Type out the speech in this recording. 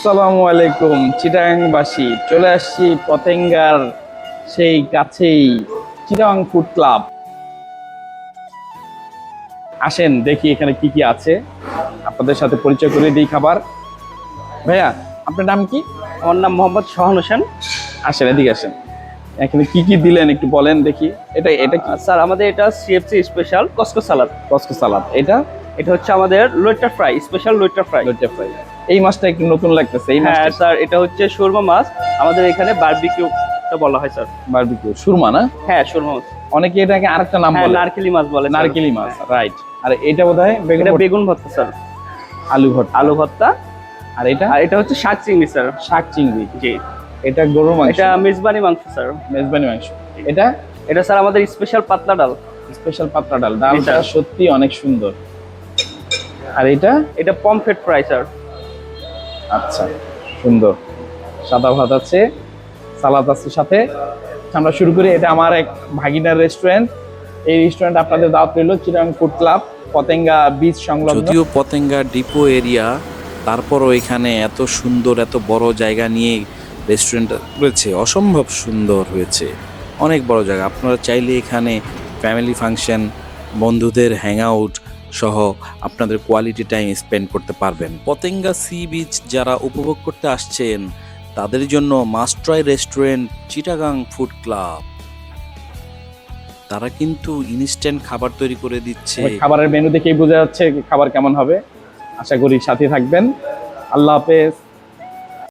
আসসালামু আলাইকুম চিটাগাংবাসী চলে আসছি পতেঙ্গার সেই কাছেই চিটাং ফুড ক্লাব। আসেন দেখি এখানে কি কি আছে। আপনাদের সাথে পরিচয় করে দিই খাবার। ভাইয়া আপনার নাম কি? আমার নাম মোহাম্মদ সোহান হোসেন। আসেন এদিকে আসেন। এখানে কি কি দিলেন একটু বলেন দেখি। এটা এটা স্যার আমাদের এটা সিএফসি স্পেশাল কসকো সালাদ। কসকো সালাদ। এটা? এটা হচ্ছে আমাদের লোয়েটার ফ্রাই স্পেশাল লোয়েটার ফ্রাই। লইট্টা ফ্রাই। এই মাছটা একটু নতুন লাগতেছে এই হ্যাঁ মাছটা। স্যার এটা হচ্ছে সুরমা মাছ। আমাদের এখানে বারবিকিউ বলা হয় স্যার। বারবিকিউ সুরমা না? হ্যাঁ সুরমা মাছ। অনেকে এটাকে আরেকটা নাম হ্যাঁ বলে। নারকেলি মাছ বলে নারকেলি মাছ রাইট আর এটা বোধহয় বেগুন বেগুন ভর্তা স্যার। আলু ভর্তা। আলু ভর্তা। আর এটা? আর এটা হচ্ছে শাক চিংড়ি স্যার। শাক চিংড়ি। জি। এটা গরুর মাংস। এটা মেজবানি মাংস স্যার। মেজবানি মাংস। এটা? এটা স্যার আমাদের স্পেশাল পাতলা ডাল। স্পেশাল পাতলা ডাল। ডালটা সত্যি অনেক সুন্দর। আর এটা? এটা পমফ্রেট ফ্রাই স্যার। আচ্ছা সুন্দর। সাদা ভাত আছে, সালাদ আছে সাথে। আমরা শুরু করি। এটা আমার এক ভাগিনার রেস্টুরেন্ট এই রেস্টুরেন্ট আপনাদের দাওয়াত রইল চিরাং ফুড ক্লাব, পতেঙ্গা বিচ সংলগ্ন। যদিও পতেঙ্গা ডিপো এরিয়া তারপরও এখানে এত সুন্দর, এত বড় জায়গা নিয়ে রেস্টুরেন্ট রয়েছে। অসম্ভব সুন্দর হয়েছে। অনেক বড় জায়গা। আপনারা চাইলে এখানে ফ্যামিলি ফাংশন বন্ধুদের হ্যাংআউট সহ আপনাদের কোয়ালিটি টাইম স্পেন্ড করতে পারবেন। পতেঙ্গা সি বিচ যারা উপভোগ করতে আসছেন, তাদের জন্য মাস্ট্রয় রেস্টুরেন্ট চিটাগাং ফুড ক্লাব তারা কিন্তু ইনস্ট্যান্ট খাবার তৈরি করে দিচ্ছে। খাবারের মেনু দেখেই বোঝা যাচ্ছে খাবার কেমন হবে। আশা করি সাথে থাকবেন। আল্লাহ হাফেজ।